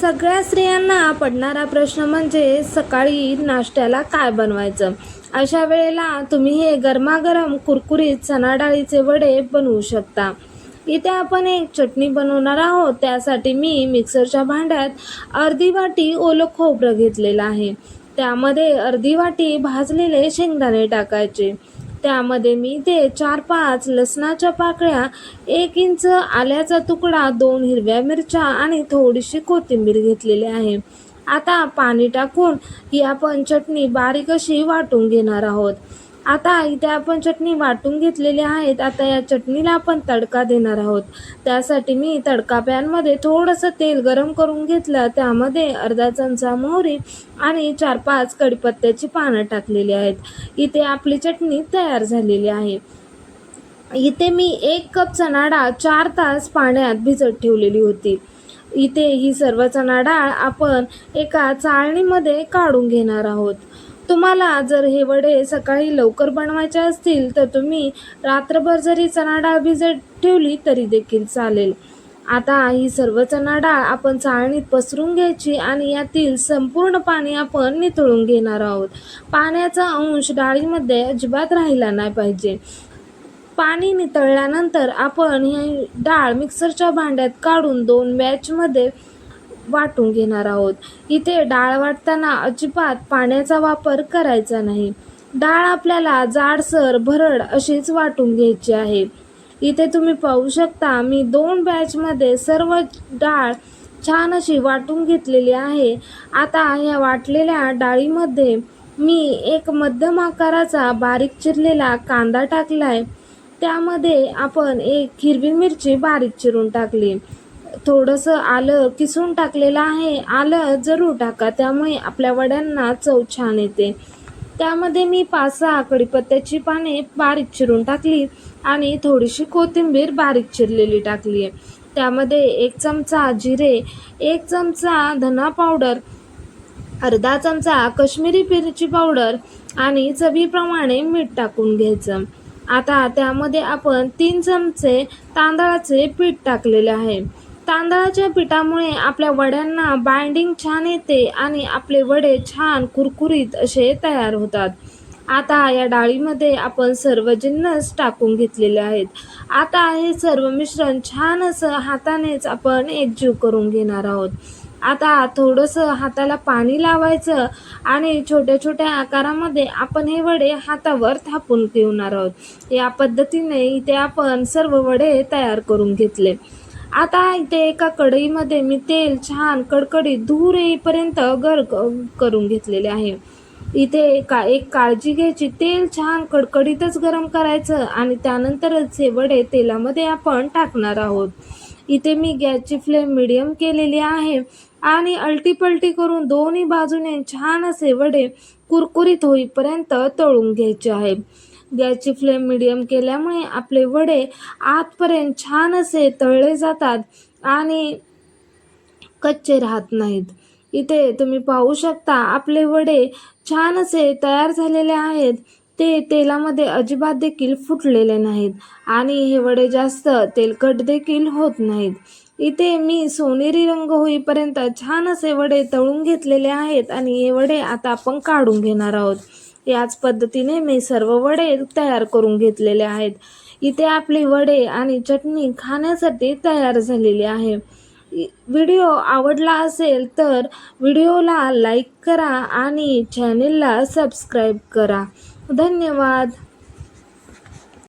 सगळ्या स्त्रियांना पडणारा प्रश्न म्हणजे सकाळी नाश्त्याला काय बनवायचं? अशा वेळेला तुम्ही हे गरमागरम कुरकुरीत चणाडाळीचे वडे बनवू शकता. इथे आपण एक चटणी बनवणार आहोत. त्यासाठी मी मिक्सरच्या भांड्यात अर्धी वाटी ओलं खोबरं घेतलेलं आहे. त्यामध्ये अर्धी वाटी भाजलेले शेंगदाणे टाकायचे. त्यामध्ये मी ते चार पाच लसणाच्या पाकळ्या एक इंच आल्याचा तुकडा दोन हिरव्या मिरच्या आणि थोडीशी कोथिंबीर घेतलेली आहे. आता पाणी टाकून ही आपण चटणी बारीक अशी वाटून घेणार आहोत. आता इथे आपण चटणी वाटून घेतलेली आहेत. आता या चटणीला आपण तडका देणार आहोत. त्यासाठी मी तडका पॅनमध्ये थोडंसं तेल गरम करून घेतलं. त्यामध्ये अर्धा चमचा मोहरी आणि चार पाच कडीपत्त्याची पानं टाकलेली आहेत. इथे आपली चटणी तयार झालेली आहे. इथे मी एक कप चणा डाळ चार तास पाण्यात भिजत ठेवलेली होती. इथे ही सर्व चणा डाळ आपण एका चाळणीमध्ये काढून घेणार आहोत. तुम्हाला जर हे वडे सकाळी लवकर बनवायचे असतील तर तुम्ही रात्रभर जरी चणा डाळ भिजत ठेवली तरी देखील चालेल. आता ही सर्व चणा डाळ आपण चाळणीत पसरून घ्यायची आणि यातील संपूर्ण पाणी आपण निथळून घेणार आहोत. पाण्याचा अंश डाळीमध्ये अजिबात राहिला नाही पाहिजे. पाणी नितळल्यानंतर आपण ही डाळ मिक्सरच्या भांड्यात काढून दोन बॅचमध्ये वाटून घेणार आहोत. इथे डाळ वाटताना अजिबात पाण्याचा वापर करायचा नाही. डाळ आपल्याला जाडसर भरड अशीच वाटून घ्यायची आहे. इथे तुम्ही पाहू शकता मी दोन बॅचमध्ये सर्व डाळ छान अशी वाटून घेतलेली आहे. आता ह्या वाटलेल्या डाळीमध्ये मी एक मध्यम आकाराचा बारीक चिरलेला कांदा टाकलाय. त्यामध्ये आपण एक हिरवी मिरची बारीक चिरून टाकली. थोडंसं आलं किसून टाकलेलं आहे. आलं जरूर टाका. त्यामुळे आपल्या वड्यांना चव छान येते. त्यामध्ये मी पाच सहा कडीपत्त्याची पाने बारीक चिरून टाकली आणि थोडीशी कोथिंबीर बारीक चिरलेली टाकली आहे त्यामध्ये एक चमचा जिरे एक चमचा धना पावडर अर्धा चमचा कश्मीरी मिरची पावडर आणि चवीप्रमाणे मीठ टाकून घ्यायचं. आता त्यामध्ये आपण तीन चमचे तांदळाचे पीठ टाकलेले आहे. तांदळाच्या पिठामुळे आपल्या वड्यांना बाइंडिंग छान येते आणि आपले वडे छान कुरकुरीत असे तयार होतात. आता या डाळीमध्ये आपण सर्व जिन्नस टाकून घेतलेले आहेत. आता हे सर्व मिश्रण छान असं हातानेच आपण एकजीव करून घेणार आहोत. आता थोडंसं हाताला पाणी लावायचं आणि छोट्या छोट्या आकारामध्ये आपण हे वडे हातावर थापून घेणार आहोत. या पद्धतीने इथे आपण सर्व वडे तयार करून घेतले. आता इथे एका कढईमध्ये मी तेल छान कडकडीत धूर येईपर्यंत गर करून घेतलेले आहे. इथे का एक काळजी घ्यायची. तेल छान कडकडीतच गरम करायचं आणि त्यानंतरच हे वडे तेलामध्ये आपण टाकणार आहोत. इथे मी गॅसची फ्लेम मिडियम केलेली आहे आणि अल्टीपलटी करून दोन्ही बाजूने छान असे वडे कुरकुरीत होईपर्यंत तळून घ्यायचे आहे. गॅसची फ्लेम मिडियम केल्यामुळे आपले वडे आतपर्यंत छान असे तळले जातात आणि कच्चे राहत नाहीत. इथे तुम्ही पाहू शकता आपले वडे छान असे तयार झालेले आहेत. ते तेलामध्ये अजिबात देखील फुटलेले नाहीत आणि हे वडे जास्त तेलकट देखील होत नाहीत. इथे मी सोनेरी रंग होईपर्यंत छान असे वडे तळून घेतलेले आहेत आणि हे वडे आता आपण काढून घेणार आहोत. याच पद्धतीने मी सर्व वडे तयार करून घेतलेले आहेत. इथे आपली वडे आणि चटणी खाण्यासाठी तयार झालेली आहे. व्हिडिओ आवडला असेल तर व्हिडिओला लाईक करा आणि चॅनेलला सबस्क्राईब करा. धन्यवाद.